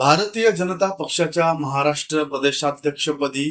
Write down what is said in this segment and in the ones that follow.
भारतीय जनता पक्षाच्या महाराष्ट्र प्रदेशाध्यक्षपदी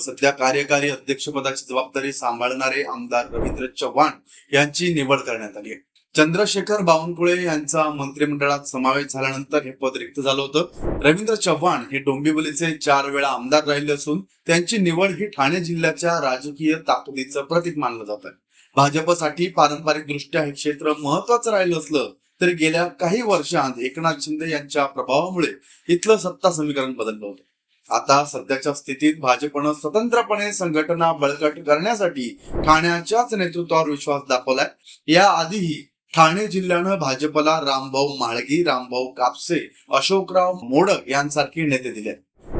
सध्या कार्यकारी अध्यक्षपदाची जबाबदारी सांभाळणारे आमदार रवींद्र चव्हाण यांची निवड करण्यात आली आहे. चंद्रशेखर बावनकुळे यांचा मंत्रिमंडळात समावेश झाल्यानंतर हे पद रिक्त झालं होतं. रवींद्र चव्हाण हे डोंबिवलीचे चार वेळा आमदार राहिले असून त्यांची निवड ही ठाणे जिल्ह्याच्या राजकीय ताकदीचं प्रतीक मानलं जात आहे भाजपसाठी पारंपरिक दृष्ट्या हे क्षेत्र महत्वाचं राहिलं असलं तर गेल्या काही वर्षांत एकनाथ शिंदे यांच्या प्रभावामुळे इथलं सत्ता समीकरण बदललं होतं. आता सध्याच्या स्थितीत भाजपनं स्वतंत्रपणे संघटना बळकट करण्यासाठी ठाण्याच्याच नेतृत्वावर विश्वास दाखवलाय. या आधीही ठाणे जिल्ह्यानं भाजपला रामभाऊ म्हाळगी रामभाऊ कापसे अशोकराव मोडक यांसारखे नेते दिले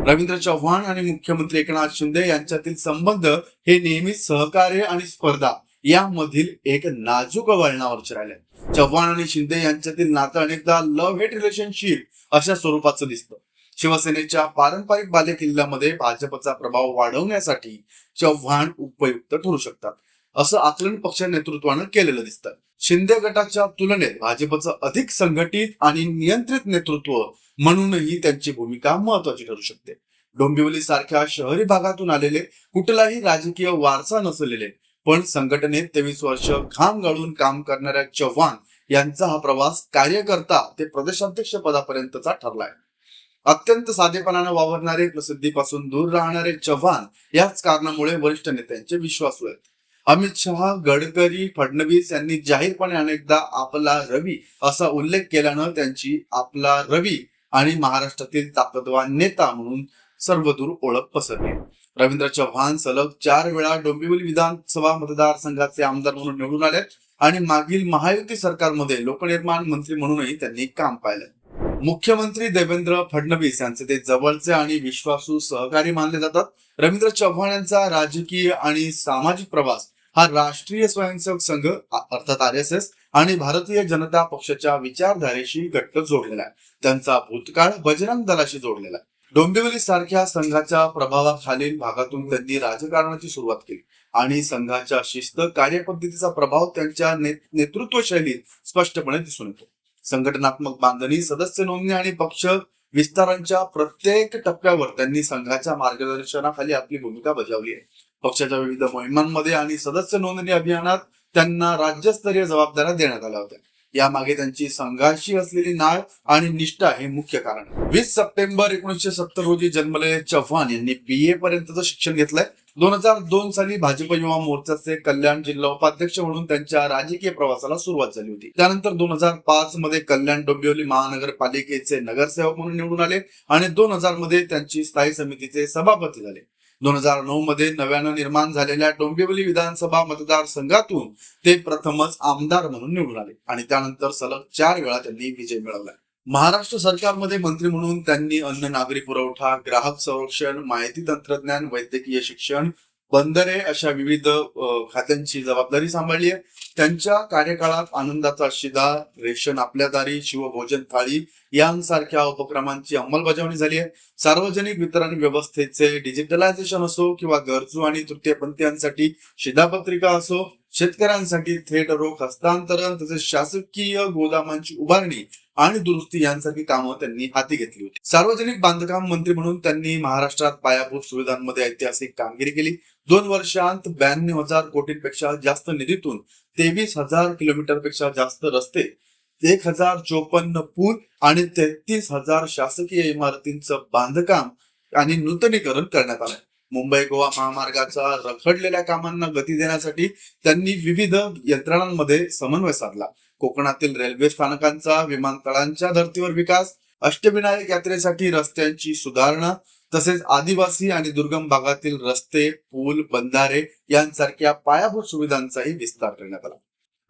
रवींद्र चव्हाण आणि मुख्यमंत्री एकनाथ शिंदे यांच्यातील संबंध हे नेहमीच सहकार्य आणि स्पर्धा यामधील एक नाजूक वळणावरचे राहिले चव्हाण आणि शिंदे यांच्यातील नातं अनेकदा लव्ह हेट रिलेशनशिप अशा स्वरूपाचं दिसतं. शिवसेनेच्या पारंपरिक बालेकिल्ल्यामध्ये भाजपचा प्रभाव वाढवण्यासाठी चव्हाण उपयुक्त ठरू शकतात. असं आकलन पक्ष नेतृत्वानं केलेलं दिसतं. शिंदे गटाच्या तुलनेत भाजपचं अधिक संघटित आणि नियंत्रित नेतृत्व म्हणूनही त्यांची भूमिका महत्वाची ठरू शकते. डोंबिवली सारख्या शहरी भागातून आलेले कुठलाही राजकीय वारसा नसलेले पण संघटनेत तेवीस वर्ष घाम गाळून काम करणाऱ्या चव्हाण यांचा हा प्रवास कार्यकर्ता ते प्रदेशाध्यक्ष पदापर्यंतचा ठरलाय. अत्यंत साधेपणानं वावरणारे प्रसिद्धीपासून दूर राहणारे चव्हाण याच कारणामुळे वरिष्ठ नेत्यांचे विश्वासू आहेत. अमित शहा गडकरी फडणवीस यांनी जाहीरपणे अनेकदा आपला रवी असा उल्लेख केल्यानं त्यांची आपला रवी आणि महाराष्ट्रातील ताकदवान नेता म्हणून सर्वदूर ओळख पसरली. रवींद्र चव्हाण सलग चार वेळा डोंबिवली विधानसभा मतदारसंघाचे आमदार म्हणून निवडून आले आणि मागील महायुती सरकारमध्ये लोकनिर्माण मंत्री म्हणूनही त्यांनी काम पाहिलं. मुख्यमंत्री देवेंद्र फडणवीस यांचे ते जवळचे आणि विश्वासू सहकारी मानले जातात. रवींद्र चव्हाण यांचा राजकीय आणि सामाजिक प्रवास हा राष्ट्रीय स्वयंसेवक संघ अर्थात आर एस एस आणि भारतीय जनता पक्षाच्या विचारधारेशी घट्ट जोडलेला आहे. त्यांचा भूतकाळ बजरंग दलाशी जोडलेला आहे. डोंबिवली सारख्या संघाच्या प्रभावाखालील भागातून त्यांनी राजकारणाची सुरुवात केली. आणि संघाच्या शिस्त कार्यपद्धतीचा प्रभाव त्यांच्या ने- नेतृत्व शैलीत स्पष्टपणे दिसून येतो. संघटनात्मक बांधणी सदस्य नोंदणी आणि पक्ष विस्तारांच्या प्रत्येक टप्प्यावर त्यांनी संघाच्या मार्गदर्शनाखाली आपली भूमिका बजावली आहे. पक्षाच्या विविध मोहिमांमध्ये आणि सदस्य नोंदणी अभियानात त्यांना राज्यस्तरीय जबाबदाऱ्या देण्यात आल्या होत्या. यामागे त्यांची संघाशी असलेली नाळ आणि निष्ठा हे मुख्य कारण. वीस सप्टेंबर एकोणीसशे सत्तर रोजी जन्मलेले चव्हाण यांनी बी ए पर्यंतचं शिक्षण घेतलंय. दोन हजार दोन साली भाजप युवा मोर्चाचे कल्याण जिल्हा उपाध्यक्ष म्हणून त्यांच्या राजकीय प्रवासाला सुरुवात झाली होती. त्यानंतर दोन हजार पाच मध्ये कल्याण डोंबिवली महानगरपालिकेचे नगरसेवक म्हणून निवडून आले आणि दोन हजारमध्ये त्यांची स्थायी समितीचे सभापती झाले. दोन हजार नऊ मध्ये नव्यानं निर्माण झालेल्या डोंबिवली विधानसभा मतदारसंघातून ते प्रथमच आमदार म्हणून निवडून आले. आणि त्यानंतर सलग चार वेळा त्यांनी विजय मिळवला. महाराष्ट्र सरकारमध्ये मंत्री म्हणून त्यांनी अन्न नागरी पुरवठा ग्राहक संरक्षण माहिती तंत्रज्ञान वैद्यकीय शिक्षण बंदरे अशा विविध खात्यांची जबाबदारी सांभाळली आहे. त्यांच्या कार्यकाळात आनंदाचा शिदा रेशन आपल्या दारी शिवभोजन थाळी यांसारख्या उपक्रमांची अंमलबजावणी झाली आहे. सार्वजनिक वितरण व्यवस्थेचे डिजिटलायझेशन असो किंवा गरजू आणि तृतीयपंथीयांसाठी शिधापत्रिका असो शेतकऱ्यांसाठी थेट रोख हस्तांतरण तसेच शासकीय गोदामांची उभारणी आणि दुरुस्ती यांसारखी कामं त्यांनी हाती घेतली होती. सार्वजनिक बांधकाम मंत्री म्हणून त्यांनी महाराष्ट्रात पायाभूत सुविधांमध्ये ऐतिहासिक कामगिरी केली. दोन वर्षांत ब्याण्णव हजार कोटींपेक्षा जास्त निधीतून तेवीस हजार किलोमीटरपेक्षा जास्त रस्ते एक हजार चोपन्न पूल आणि तेहतीस हजार शासकीय इमारतींचं बांधकाम आणि नूतनीकरण करण्यात आलंय मुंबई गोवा महामार्गाच्या रखडलेल्या कामांना गती देण्यासाठी त्यांनी विविध यंत्रणांमध्ये समन्वय साधला. कोकणातील रेल्वे स्थानकांचा विमानतळांच्या धर्तीवर विकास अष्टविनायक यात्रेसाठी रस्त्यांची सुधारणा तसेच आदिवासी आणि दुर्गम भागातील रस्ते पूल बंधारे यांसारख्या पायाभूत सुविधांचाही विस्तार करण्यात आला.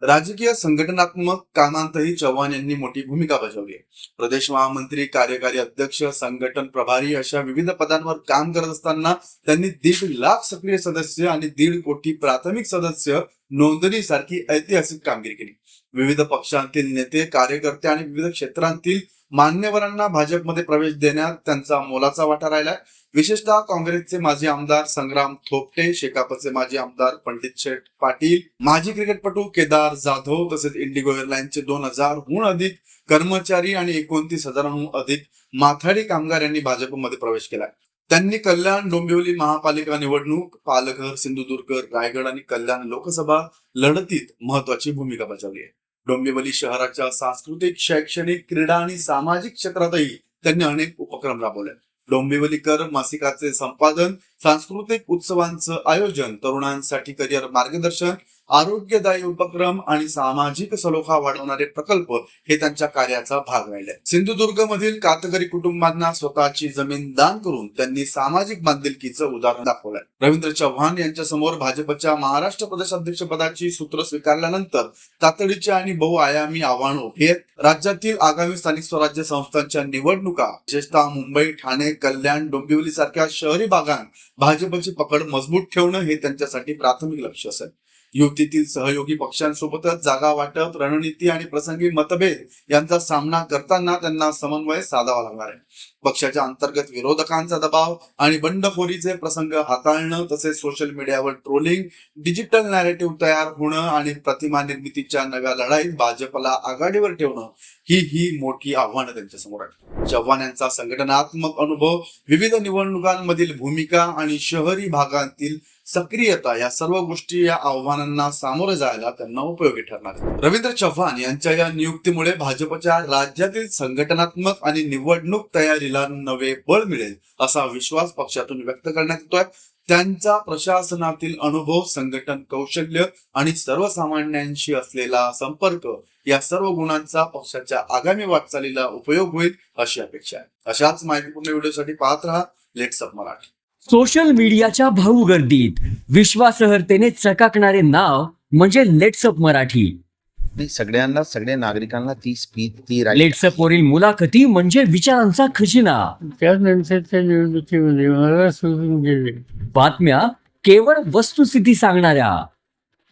राजकीय संघटनात्मक कामांतही चव्हाण यांनी मोठी भूमिका बजावली. आहे प्रदेश महामंत्री कार्यकारी अध्यक्ष संघटन प्रभारी अशा विविध पदांवर काम करत असताना त्यांनी दीड लाख सक्रिय सदस्य आणि दीड कोटी प्राथमिक सदस्य नोंदणीसारखी ऐतिहासिक कामगिरी केली. विविध पक्षांतील नेते कार्यकर्ते आणि विविध क्षेत्रांतील मान्यवरांना भाजपमध्ये प्रवेश देण्यात त्यांचा मोलाचा वाटा राहिलाय. विशेषतः काँग्रेसचे माजी आमदार संग्राम थोपटे शेकापचे माजी आमदार पंडित शेठ पाटील माजी क्रिकेटपटू केदार जाधव तसेच इंडिगो एअरलाईनचे दोन हजारहून अधिक कर्मचारी आणि एकोणतीस हजारांहून अधिक माथाडी कामगार यांनी भाजपमध्ये प्रवेश केलाय. त्यांनी कल्याण डोंबिवली महापालिका निवडणूक पालघर सिंधुदुर्ग रायगड आणि कल्याण लोकसभा लढतीत महत्वाची भूमिका बजावली आहे. डोंबिवली शहराच्या सांस्कृतिक शैक्षणिक क्रीडा आणि सामाजिक क्षेत्रातही त्यांनी अनेक उपक्रम राबवले. डोंबिवलीकर मासिकाचे संपादन सांस्कृतिक उत्सवांचं आयोजन तरुणांसाठी करिअर मार्गदर्शन आरोग्यदायी उपक्रम आणि सामाजिक सलोखा वाढवणारे प्रकल्प हे त्यांच्या कार्याचा भाग राहिले. सिंधुदुर्ग मधील कातकरी कुटुंबांना स्वतःची जमीन दान करून त्यांनी सामाजिक बांधिलकीचं उदाहरण दाखवलंय. रवींद्र चव्हाण यांच्या समोर भाजपच्या महाराष्ट्र प्रदेशाध्यक्ष पदाची सूत्र स्वीकारल्यानंतर तातडीचे आणि बहुआयामी आव्हान उभे राज्यातील आगामी स्थानिक स्वराज्य संस्थांच्या निवडणुका विशेषतः मुंबई ठाणे कल्याण डोंबिवली सारख्या शहरी भागांत भाजपची पकड मजबूत ठेवणं हे त्यांच्यासाठी प्राथमिक लक्ष असेल. युतीतील सहयोगी पक्षांसोबतच जागा वाटप रणनीती आणि प्रसंगी मतभेद यांचा सामना करताना त्यांना समन्वय साधावा लागणार आहे. पक्षाच्या अंतर्गत विरोधकांचा दबाव आणि बंडखोरीचे प्रसंग हाताळणं तसेच सोशल मीडियावर ट्रोलिंग डिजिटल नॅरेटिव्ह तयार होणं आणि प्रतिमा निर्मितीच्या नव्या लढाईत भाजपला आघाडीवर ठेवणं ही ही मोठी आव्हानं त्यांच्यासमोर आहेत. चव्हाण यांचा संघटनात्मक अनुभव विविध निवडणुकांमधील भूमिका आणि शहरी भागातील सक्रियता या सर्व गोष्टी या आव्हानांना सामोरे जायला त्यांना उपयोगी ठरणार रवींद्र चव्हाण यांच्या या नियुक्तीमुळे भाजपच्या राज्यातील संघटनात्मक आणि निवडणूक तयारीला नवे बळ मिळेल असा विश्वास पक्षातून व्यक्त करण्यात येतोय. त्यांचा प्रशासनातील अनुभव संघटन कौशल्य आणि सर्वसामान्यांशी असलेला संपर्क या सर्व गुणांचा पक्षाच्या आगामी वाटचालीला उपयोग होईल अशी अपेक्षा आहे. अशाच माहितीपूर्ण व्हिडिओसाठी पाहत राहा. Let's up Marathi. सोशल मीडियाच्या भाऊ गर्दीत. विश्वासार्हतेने चकाकणारे नाव म्हणजे लेट्सअप मराठी. नाही सगळ्यांना सगळ्या नागरिकांना ती स्पीच ती right लेट्सअप वरील मुलाखती म्हणजे विचारांचा खजिना. त्यानंतरच्या निवडणुकीमध्ये मला सोडून गेले. बातम्या केवळ वस्तुस्थिती सांगणाऱ्या.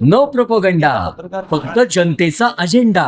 न प्रोपोगंडा फक्त जनतेचा अजेंडा